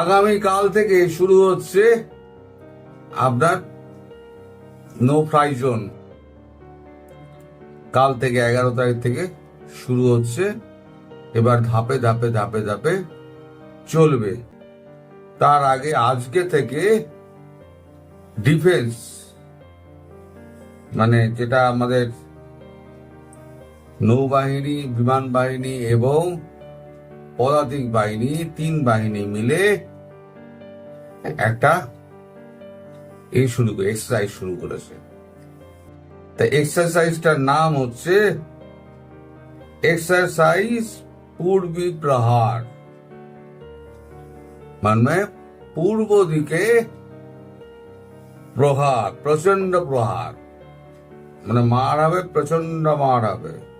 আগামী কাল থেকে শুরু হচ্ছে আপনার নো ফ্রাই জোন কাল থেকে এগারো তারিখ থেকে শুরু হচ্ছে। এবার ধাপে ধাপে ধাপে ধাপে চলবে। তার আগে আজকে থেকে ডিফেন্স মানে যেটা আমাদের নৌবাহিনী, বিমান বাহিনী এবং পদাতিক বাহিনী, তিন বাহিনী মিলে একটা এই শুরু করে এক্সারসাইজ শুরু করেছে। তা এক্সারসাইজটার নাম হচ্ছে এক্সারসাইজ পূর্বী প্রহার। মানে পূর্ব দিকে প্রহার প্রচণ্ড প্রহার। মানে মার হবে প্রচণ্ড মার হবে।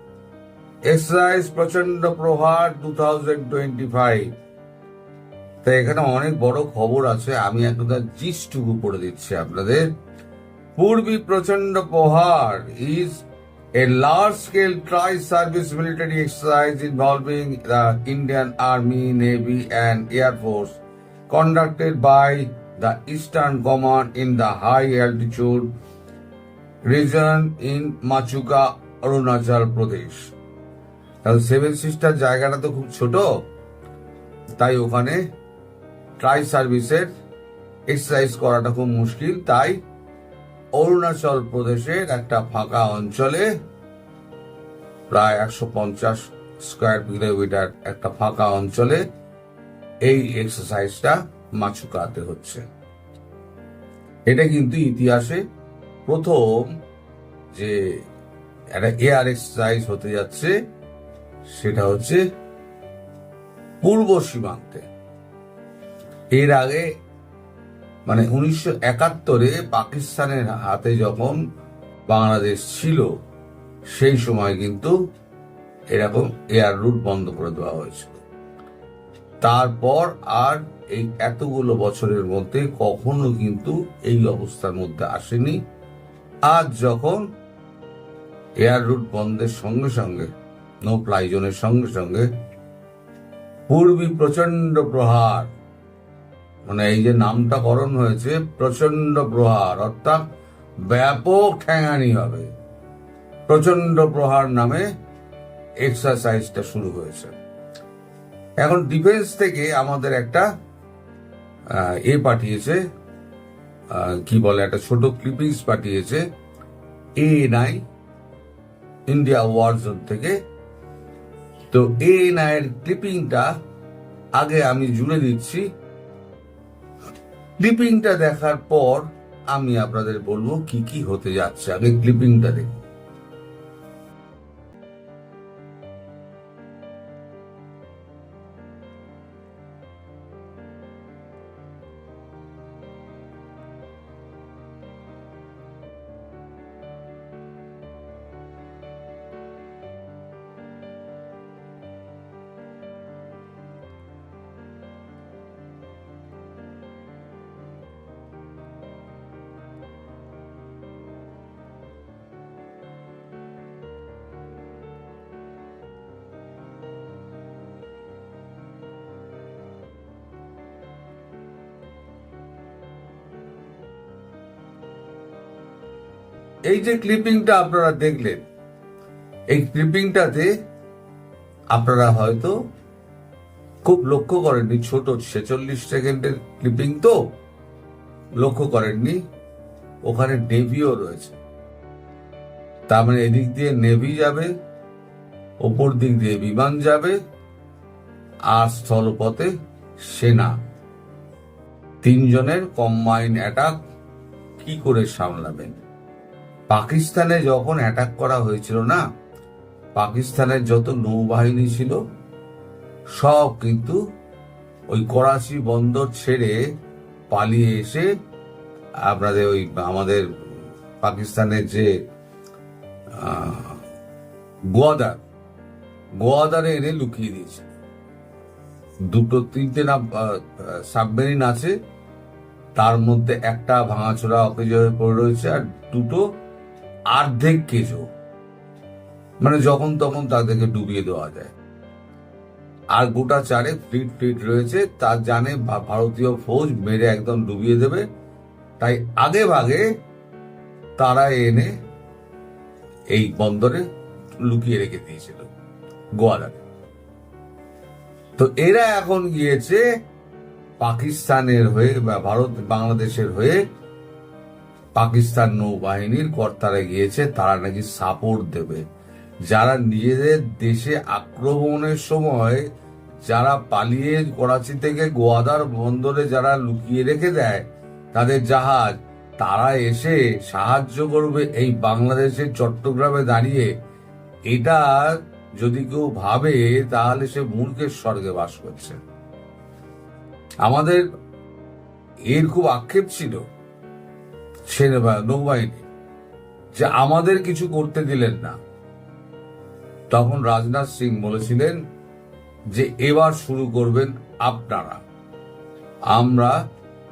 এক্সারসাইজ প্রচণ্ড প্রহার টু থাউজেন্ড টোয়েন্টি ফাইভ তো এখানে অনেক বড় খবর আছে, আমি একটা জিসটুকু করে দিচ্ছি আপনাদের। Purvi Prachand Prahar is a large scale tri service military exercise involving the Indian army navy and air force conducted by the eastern command in the high altitude region in Mechuka Arunachal Pradesh কারণ seven sister জায়গাটা তো খুব ছোট। তাই ওখানে try সার্ভিসের exercise করাটা খুব মুশকিল। তাই অরুণাচল প্রদেশের একটা ফাঁকা অঞ্চলে প্রায় একশো পঞ্চাশ স্কোয়ার কিলোমিটার একটা ফাঁকা অঞ্চলে এই এক্সারসাইজটা মাছুকাতে হচ্ছে। এটা কিন্তু ইতিহাসে প্রথম যে একটা এয়ার এক্সারসাইজ হতে যাচ্ছে। সেটা হচ্ছে পূর্ব সীমান্তে। এর আগে মানে উনিশশো একাত্তরে পাকিস্তানের হাতে যখন বাংলাদেশ ছিল, সেই সময় কিন্তু এরকম এয়ার রুট বন্ধ করে দেওয়া হয়েছিল। তারপর আর এই এতগুলো বছরের মধ্যে কখনো কিন্তু এই অবস্থার মধ্যে আসেনি। আজ যখন এয়ার রুট বন্ধের সঙ্গে সঙ্গে নো ফ্লাই সঙ্গে সঙ্গে পূর্বী প্রচণ্ড প্রহার মানে এই যে নামটা করণ হয়েছে প্রচণ্ড প্রহার, অর্থাৎ ব্যাপক ঠ্যাঙানি হবে। প্রচণ্ড প্রহার নামে এক্সারসাইজটা শুরু হয়েছে। এখন ডিফেন্স থেকে আমাদের একটা এ পাঠিয়েছে কি বলে, একটা ছোট ক্লিপিংস পাঠিয়েছে, এ নাই ইন্ডিয়া ওয়ার জোন থেকে। তো এই নাইয়ের ক্লিপিংটা আগে আমি জুড়ে দিচ্ছি। ক্লিপিংটা দেখার পর আমি আপনাদের বলব কি কি হতে যাচ্ছে। আগে ক্লিপিংটা দেখুন এই যে ক্লিপিংটা আপনারা দেখলেন, এই ক্লিপিংটাতে আপনারা হয়তো খুব লক্ষ্য করেননি, ছোট ছেচল্লিশ সেকেন্ডের ক্লিপিং তো লক্ষ্য করেননি, ওখানে নেভিও রয়েছে। তার মানে এদিক দিয়ে নেভি যাবে, ওপর দিক দিয়ে বিমান যাবে, আর স্থলপথে সেনা। তিনজনের কম্বাইন অ্যাটাক কি করে সামলাবেন? পাকিস্তানে যখন অ্যাটাক করা হয়েছিল না, পাকিস্তানের যত নৌবাহিনী ছিল, সব কিন্তু ওই করাচি বন্দর ছেড়ে পালিয়ে এসে আপনাদের ওই আমাদের পাকিস্তানের যে গোয়াদার, গোয়াদারে এনে লুকিয়ে দিয়েছে। দুটো, তিনটে না সাবমেরিন আছে, তার মধ্যে একটা ভাঙাচোরা অকেজ হয়ে পড়ে রয়েছে আর দুটো অর্ধেক কেজো। মানে যখন তখন তাদেরকে ডুবিয়ে দেওয়া যায়। আর গোটা চারে ফ্লিট ফ্লিট রয়েছে তার জানে ভারতীয় ফৌজ মেরে একদম ডুবিয়ে দেবে। তাই আগে ভাগে তারা এনে এই বন্দরে লুকিয়ে রেখে দিয়েছিল গোয়ালারে তো এরা এখন গিয়েছে পাকিস্তানের হয়ে বা ভারত, বাংলাদেশের হয়ে পাকিস্তান নৌবাহিনীর কর্তারা গিয়েছে, তারা নাকি সাপোর্ট দেবে। যারা নিজেদের দেশে আক্রমণের সময় যারা পালিয়ে করাচি থেকে গোয়াদার বন্দরে যারা লুকিয়ে রেখে দেয়, তাদের জাহাজ, তারা এসে সাহায্য করবে এই বাংলাদেশের চট্টগ্রামে দাঁড়িয়ে। এটা যদি কেউ ভাবে, তাহলে সে মূর্খের স্বর্গে বাস করছে। আমাদের এর খুব আক্ষেপ ছিল। সেনা নৌবাহিনী, যে আমাদের কিছু করতে দিলেন না। তখন রাজনাথ সিং বলেছিলেন যে, এবার শুরু করবেন আপনারা। আমরা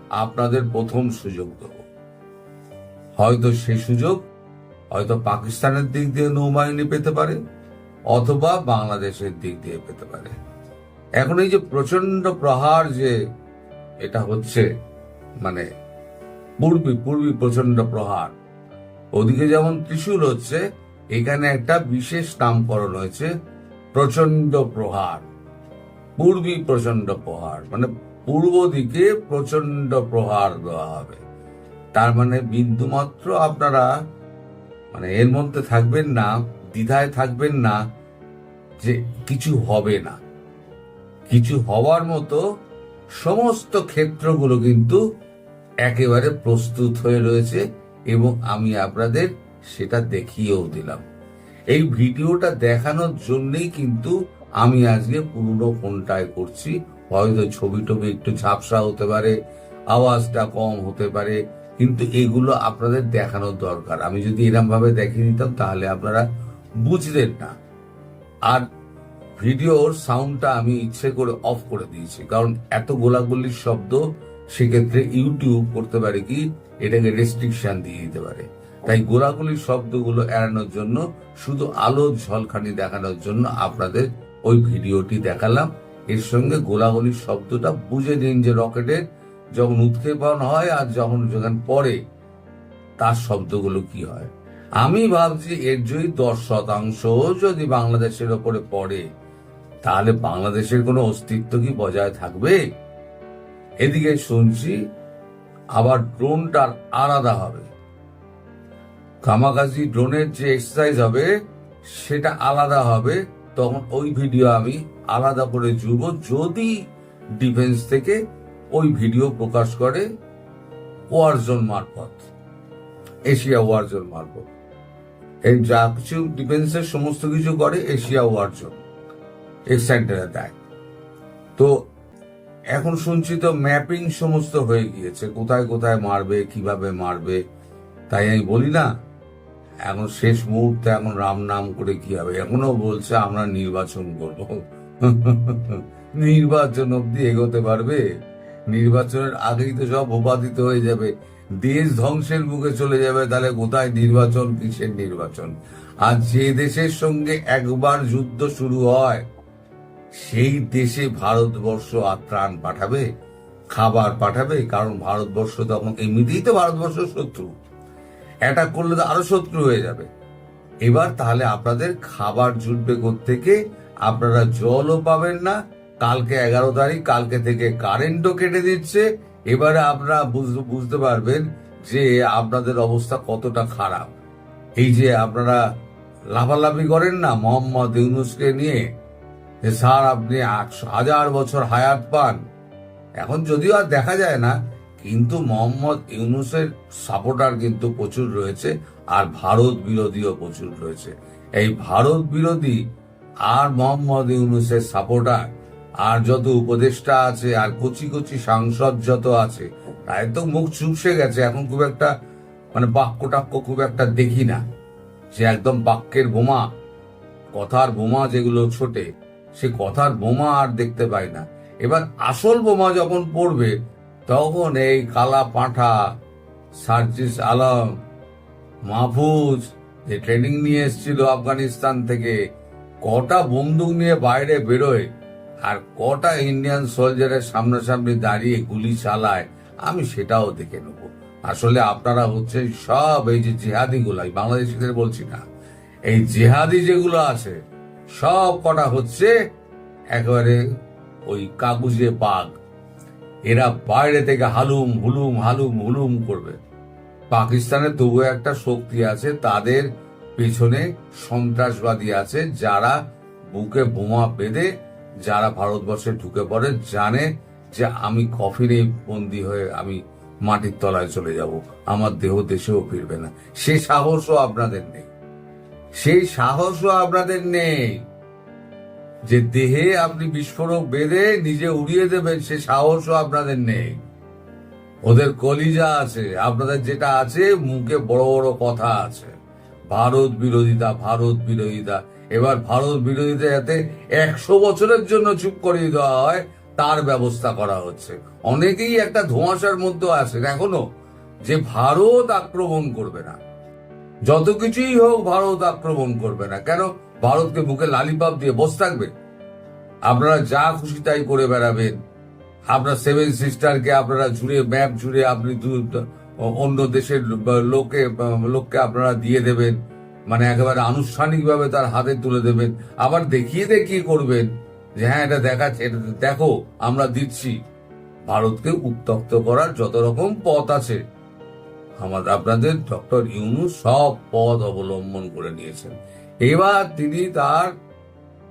আপনাদের প্রথম সুযোগ দেব। হয়তো সেই সুযোগ হয়তো পাকিস্তানের দিক দিয়ে নৌবাহিনী পেতে পারে, অথবা বাংলাদেশের দিক দিয়ে পেতে পারে। এখন এই যে প্রচণ্ড প্রহার যে এটা হচ্ছে মানে পূর্বী পূর্বী প্রচণ্ড প্রহার। ওদিকে যেমন ত্রিশূল হচ্ছে, এখানে একটা বিশেষ নামকরণ হয়েছে প্রচণ্ড প্রহার। পূর্বী প্রচণ্ড প্রহার মানে পূর্ব দিকে প্রচণ্ড প্রহার দেওয়া হবে। তার মানে বিন্দুমাত্র আপনারা মানে এর মধ্যে থাকবেন না, দ্বিধায় থাকবেন না, যে কিছু হবে না। কিছু হওয়ার মতো সমস্ত ক্ষেত্রগুলো কিন্তু একেবারে প্রস্তুত হয়ে রয়েছে এবং আমি আপনাদের সেটা দেখিয়েও দিলাম। এই ভিডিওটা দেখানোর জন্যই কিন্তু আমি আজকে পুরনো ফোনটায় করছি। হয়তো ছবি টবি একটু ঝাপসা হতে পারে, আওয়াজটা কম হতে পারে, কিন্তু এগুলো আপনাদের দেখানোর দরকার। আমি যদি এরম ভাবে দেখিয়ে দিতাম তাহলে আপনারা বুঝতেন না। আর ভিডিওর সাউন্ডটা আমি ইচ্ছে করে অফ করে দিয়েছি, কারণ এত গোলাগুলির শব্দ সেক্ষেত্রে ইউটিউব করতে পারে কি? এটাকে রেস্ট্রিকশন দিয়ে দিতে পারে। তাই গোলাগুলির শব্দগুলো এড়ানোর জন্য, শুধু আলো ঝলখানি দেখানোর জন্য আপনাদের ওই ভিডিওটি দেখালাম। এর সঙ্গে গোলাগুলির শব্দটা বুঝে নিন যে রকেটের যখন উৎক্ষেপণ হয় আর যখন যখন পড়ে, তার শব্দগুলো কি হয়। আমি ভাবছি এর যদি দশ শতাংশ যদি বাংলাদেশের ওপরে পড়ে, তাহলে বাংলাদেশের কোনো অস্তিত্ব কি বজায় থাকবে? এদিকে শুনছি আবার ড্রোনটার আলাদা হবে। কামাকাজি ড্রোনের যে এক্সারসাইজ হবে, সেটা আলাদা হবে। তখন ওই ভিডিও আমি আলাদা করে জুড়ব। যদি ডিফেন্স থেকে ওই ভিডিও প্রকাশ করে ওয়ারজোন মারফত এশিয়া ওয়ারজোন মারফত। এই যা কিছু ডিফেন্সের সমস্ত কিছু করে এশিয়া ওয়ারজোন এক্সেন্টারে দেয় তো এখন শুনছি তো ম্যাপিং সমস্ত হয়ে গিয়েছে। কোথায় কোথায় মারবে, কীভাবে মারবে, তাই আমি বলি না। এখন শেষ মুহূর্তে এখন রাম নাম করে কি হবে? এখনও বলছে আমরা নির্বাচন করব। নির্বাচন অব্দি এগোতে পারবে? নির্বাচনের আগেই তো সব উপাদিত হয়ে যাবে। দেশ ধ্বংসের মুখে চলে যাবে, তাহলে কোথায় নির্বাচন, কিসের নির্বাচন? আর যে দেশের সঙ্গে একবার যুদ্ধ শুরু হয় সেই দেশে ভারতবর্ষ আত্রাণ পাঠাবে, খাবার পাঠাবে, কারণ ভারতবর্ষ তখন এমনিতেই তো ভারতবর্ষ শত্রু। অ্যাটাক করলে তো আরও শত্রু হয়ে যাবে। এবার তাহলে আপনাদের খাবার জুটবে থেকে আপনারা জলও পাবেন না। কালকে এগারো তারিখ, কালকে থেকে কারেন্টও কেটে দিচ্ছে। এবারে আপনারা বুঝ- বুঝতে পারবেন যে আপনাদের অবস্থা কতটা খারাপ। এই যে আপনারা লাফালাফি করেন না মোহাম্মদ ইউনুসকে নিয়ে যে স্যার আপনি আটশো, হাজার বছর হায়াত পান। এখন যদিও আর দেখা যায় না, কিন্তু মোহাম্মদ ইউনুসের সাপোর্টার কিন্তু প্রচুর রয়েছে আর ভারত বিরোধীও প্রচুর রয়েছে। এই ভারত বিরোধী আর মোহাম্মদ ইউনুসের সাপোর্টার আর যত উপদেষ্টা আছে আর কচি কচি সাংসদ যত আছে তাই তো মুখ চুপসে গেছে। এখন খুব একটা মানে বাক্য টাক্য খুব একটা দেখি না। যে একদম বাক্যের বোমা, কথার বোমা যেগুলো ছোটে সে কথার বোমা আর দেখতে পাই না। এবার আসল বোমা যখন পড়বে, তখন এই কালা পাঁঠা সার্জিস আলম, মাহফুজ, যে ট্রেনিং নিয়ে এসেছিল আফগানিস্তান থেকে, কটা বন্দুক নিয়ে বাইরে বেরোয় আর কটা ইন্ডিয়ান সোলজারের সামনাসামনি দাঁড়িয়ে গুলি চালায়, আমি সেটাও দেখে নেব। আসলে আপনারা হচ্ছে সব এই যে জিহাদি গুলাই বাংলাদেশিদের বলছি না, এই জেহাদি যেগুলো আছে সব কটা হচ্ছে একেবারে ওই কাগজে বাঘ এরা বাইরে থেকে হালুম হুলুম হালুম হুলুম করবে। পাকিস্তানে তবু একটা শক্তি আছে, তাদের পেছনে সন্ত্রাসবাদী আছে, যারা বুকে বোমা বেঁধে, যারা ভারতবর্ষে ঢুকে পড়ে, জানে যে আমি কফিনে বন্দি হয়ে আমি মাটির তলায় চলে যাব। আমার দেহ দেশেও ফিরবে না। সে সাহসও আপনাদের নেই। সেই সাহসও আপনাদের নেই। যে দেহে আপনি বিস্ফোরক বেঁধে নিজে উড়িয়ে দেবেন, সে সাহসও আপনাদের নেই। ওদের কলিজা আছে, আপনাদের যেটা আছে, মুখে বড় বড় কথা আছে। ভারত বিরোধিতা ভারত বিরোধিতা। এবার ভারত বিরোধিতা যাতে একশো বছরের জন্য চুপ করিয়ে দেওয়া হয়, তার ব্যবস্থা করা হচ্ছে। অনেকেই একটা ধোঁয়াশার মধ্যে আছে এখনও। যে ভারত আক্রমণ করবে না। যত কিছুই হোক ভারত আক্রমণ করবে না। কেন? ভারতকে মুখে লালিপাপ দিয়ে বসে থাকবে। আপনারা যা খুশি তাই করে বেড়াবেন। আপনার সেভেন সিস্টারকে আপনারা জুড়ে ম্যাপ জুড়ে আপনি অন্য দেশের লোকে, লোককে আপনারা দিয়ে দেবেন। মানে একেবারে আনুষ্ঠানিকভাবে তার হাতে তুলে দেবেন। আবার দেখিয়ে দেখিয়ে করবেন যে হ্যাঁ এটা দেখাচ্ছে, এটা দেখো, আমরা দিচ্ছি। ভারতকে উত্তক্ত করার যত রকম পথ আছে। আমাদের, আপনাদের ডক্টর ইউনু সব পথ অবলম্বন করে নিয়েছেন। এবার তিনি তার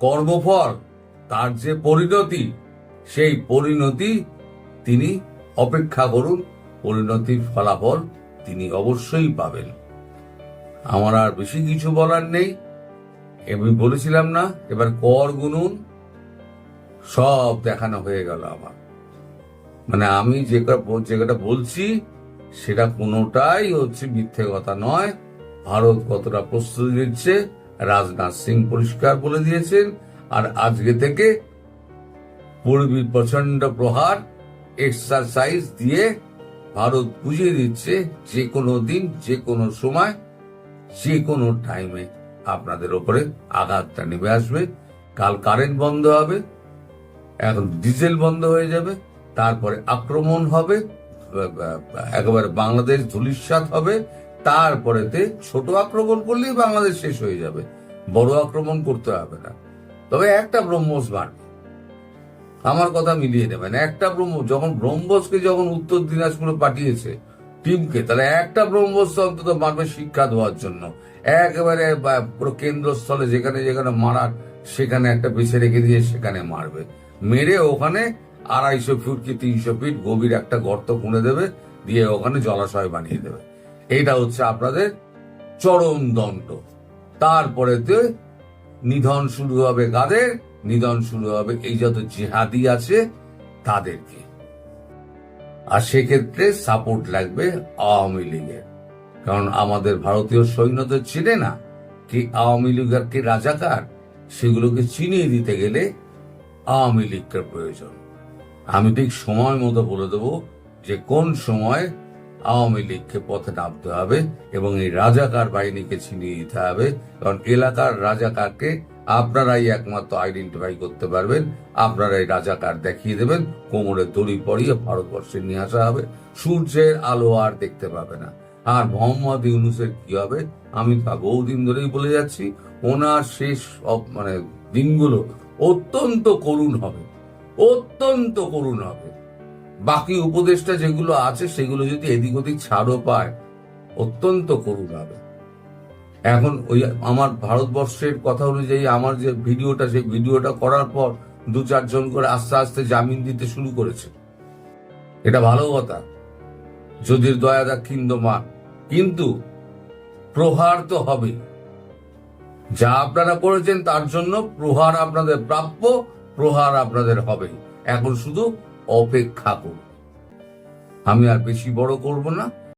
কর্মফল, তার যে পরিণতি, সেই পরিণতি তিনি অপেক্ষা করুন, পরিণতির ফলাফল তিনি অবশ্যই পাবেন। আমার আর বেশি কিছু বলার নেই। আমি বলেছিলাম না, এবার কর গুনুন, সব দেখানো হয়ে গেল আমার। মানে আমি যে ক- যে কটা বলছি সেটা কোনোটাই হচ্ছে মিথ্যে কথা নয়। ভারত কতটা প্রস্তুতি নিচ্ছে, রাজনাথ সিং পরিষ্কার বলে দিয়েছেন। আর আজকে থেকে পূর্বী প্রচণ্ড প্রহার এক্সারসাইজ দিয়ে ভারত বুঝিয়ে দিচ্ছে যে কোনো দিন যে কোনো সময় যে কোনো টাইমে আপনাদের ওপরে আঘাতটা নেমে আসবে। কাল কারেন্ট বন্ধ হবে, এখন ডিজেল বন্ধ হয়ে যাবে, তারপরে আক্রমণ হবে। একেবারে বাংলাদেশ ধুলিস্বাত হবে, তারপরেতে ছোট আক্রমণ করলেই বাংলাদেশ শেষ হয়ে যাবে। বড় আক্রমণ করতে হবে না। তবে একটা ব্রহ্মস মারবে আমার কথা মিলিয়ে নেবেন, একটা ব্রহ্ম যখন ব্রহ্মসকে যখন উত্তর দিনাজপুরে পাঠিয়েছে টিমকে, তাহলে একটা ব্রহ্মস অন্তত মারবে শিক্ষা দেওয়ার জন্য। একেবারে কেন্দ্রস্থলে যেখানে যেখানে মারার, সেখানে একটা বেছে রেখে দিয়ে সেখানে মারবে। মেরে ওখানে আড়াইশো ফুট কি তিনশো ফিট গভীর একটা গর্ত খুঁড়ে দেবে, দিয়ে ওখানে জলাশয় বানিয়ে দেবে। এটা হচ্ছে আপনাদের চরম দণ্ড। তারপরেতে নিধন শুরু হবে কাদের? নিধন শুরু হবে এই যত জিহাদি আছে তাদেরকে। আর সেক্ষেত্রে সাপোর্ট লাগবে আওয়ামী লীগের। কারণ আমাদের ভারতীয় সৈন্যদের চিনে না কি আওয়ামী লীগের কি রাজাকার, সেগুলোকে চিনিয়ে দিতে গেলে আওয়ামী লীগের প্রয়োজন। আমি ঠিক সময় মতো বলে দেব যে কোন সময় আওয়ামী লীগকে পথে নামতে হবে এবং এই রাজাকার বাহিনীকে ছিনিয়ে দিতে হবে। কারণ এলাকার রাজাকারকে আপনারাই একমাত্র আইডেন্টিফাই করতে পারবেন, আপনারাই রাজাকার দেখিয়ে দেবেন, কোমরে দড়ি পরিয়ে ভারতবর্ষে নিয়ে আসা হবে। সূর্যের আলো আর দেখতে পাবে না। আর মোহাম্মদ ইউনুসের কি হবে? আমি তা বহুদিন ধরেই বলে যাচ্ছি, ওনার শেষ মানে দিনগুলো অত্যন্ত করুণ হবে। অত্যন্ত করুণ। হবে বাকি উপদেশটা যেগুলো আছে, সেগুলো যদি এদিক ওদিক ছাড়ও পায়, অত্যন্ত করুণ। হবে এখন ওই আমার ভারতবর্ষের কথা অনুযায়ী আমার যে ভিডিওটা, সেই ভিডিওটা করার পর দু চারজন করে আস্তে আস্তে জামিন দিতে শুরু করেছে। এটা ভালো কথা। যদির দয়া দাক্ষিণ্য মান কিন্তু প্রহার তো হবে যা আপনারা করেছেন, তার জন্য প্রহার আপনাদের প্রাপ্য। প্রহার আপনাদের হবে। এখন শুধু অপেক্ষা করুন। আমি আর বেশি বড় করব না।